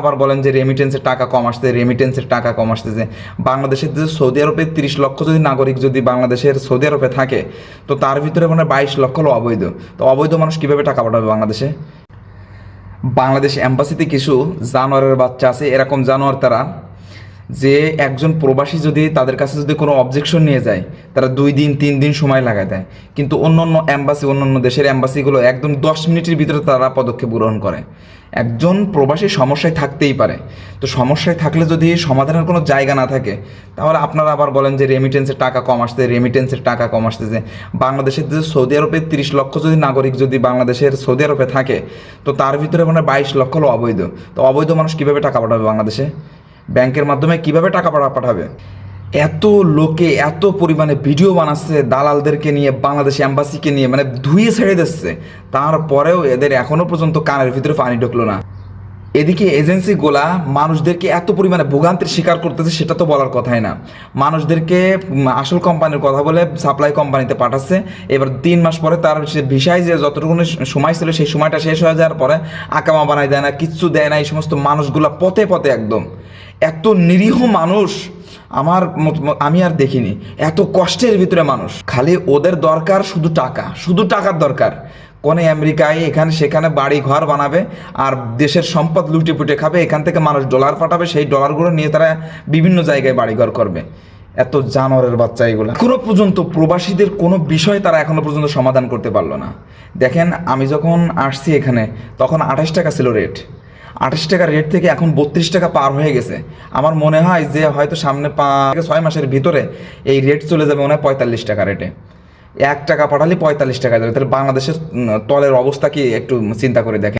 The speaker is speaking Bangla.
আবার বলেন যে রেমিটেন্সের টাকা কম আসছে রেমিটেন্সের টাকা কম আসতেছে। বাংলাদেশের যে সৌদি আরবে তিরিশ লক্ষ যদি নাগরিক যদি বাংলাদেশের সৌদি আরবে থাকে, তো তার ভিতরে মানে বাইশ লক্ষ হলো অবৈধ। তো অবৈধ মানুষ কীভাবে টাকা পাঠাবে বাংলাদেশে? বাংলাদেশ অ্যাম্বাসিতে কিছু জানোয়ারের বাচ্চা আছে, এরকম জানোয়ার তারা যে একজন প্রবাসী যদি তাদের কাছে যদি কোনো অবজেকশন নিয়ে যায়, তারা দুই দিন, তিন দিন সময় লাগায় দেয়। কিন্তু অন্য অন্য অ্যাম্বাসি অন্য অন্য দেশের অ্যাম্বাসিগুলো একদম দশ মিনিটের ভিতরে তারা পদক্ষেপ গ্রহণ করে। একজন প্রবাসী সমস্যায় থাকতেই পারে। তো সমস্যায় থাকলে যদি সমাধানের কোনো জায়গা না থাকে, তাহলে আপনারা আবার বলেন যে রেমিটেন্সের টাকা কম আসছে রেমিটেন্সের টাকা কম আসতেছে। বাংলাদেশের যে সৌদি আরবে তিরিশ লক্ষ যদি নাগরিক যদি বাংলাদেশের সৌদি আরবে থাকে, তো তার ভিতরে মানে বাইশ লক্ষ হলো অবৈধ। তো অবৈধ মানুষ কীভাবে টাকা পাঠাবে বাংলাদেশে? ব্যাংকের মাধ্যমে কীভাবে টাকা পাঠা পাঠাবে? এত লোকে এত পরিমাণে ভিডিও বানাচ্ছে দালালদেরকে নিয়ে, বাংলাদেশ অ্যাম্বাসিকে নিয়ে মানে ধুয়ে ছেড়ে দিচ্ছে। তারপরেও এদের এখনও পর্যন্ত কানের ভিতরে পানি ঢুকলো না। এদিকে এজেন্সিগুলা মানুষদেরকে এত পরিমাণে ভোগান্তির শিকার করতেছে সেটা তো বলার কথাই না। মানুষদেরকে আসল কোম্পানির কথা বলে সাপ্লাই কোম্পানিতে পাঠাচ্ছে। এবার তিন মাস পরে তার সে ভিসায় যে যতটুকু সময় ছিল সেই সময়টা শেষ হয়ে যাওয়ার পরে আকামা বানাই দেয় না, কিচ্ছু দেয় না, এই সমস্ত মানুষগুলা পথে পথে একদম। এত নিরীহ মানুষ আমার আমি আর দেখিনি। এত কষ্টের ভিতরে মানুষ। খালি ওদের দরকার শুধু টাকা। শুধু টাকার দরকার। কোনে আমেরিকায় এখানে সেখানে বাড়ি ঘর বানাবে আর দেশের সম্পদ লুটে পুটে খাবে, এখান থেকে মানুষ ডলার পাঠাবে, সেই ডলারগুলো নিয়ে তারা বিভিন্ন জায়গায় বাড়ি ঘর করবে। এত জানোয়ারের বাচ্চা এগুলো। এখনও পর্যন্ত প্রবাসীদের কোনো বিষয় তারা এখনও পর্যন্ত সমাধান করতে পারল না। দেখেন, আমি যখন আসছি এখানে, তখন আঠাশ টাকা ছিল রেট আঠাশ টাকা রেট থেকে এখন বত্রিশ টাকা পার হয়ে গেছে। আমার মনে হয় যে হয়তো সামনে পাঁচ থেকে ছয় মাসের ভিতরে এই রেট চলে যাবে মনে হয় পঁয়তাল্লিশ টাকা রেটে এক টাকা পাঠালে পঁয়তাল্লিশ টাকা যাবে। তাহলে বাংলাদেশের তলের অবস্থা কি একটু চিন্তা করে দেখেন।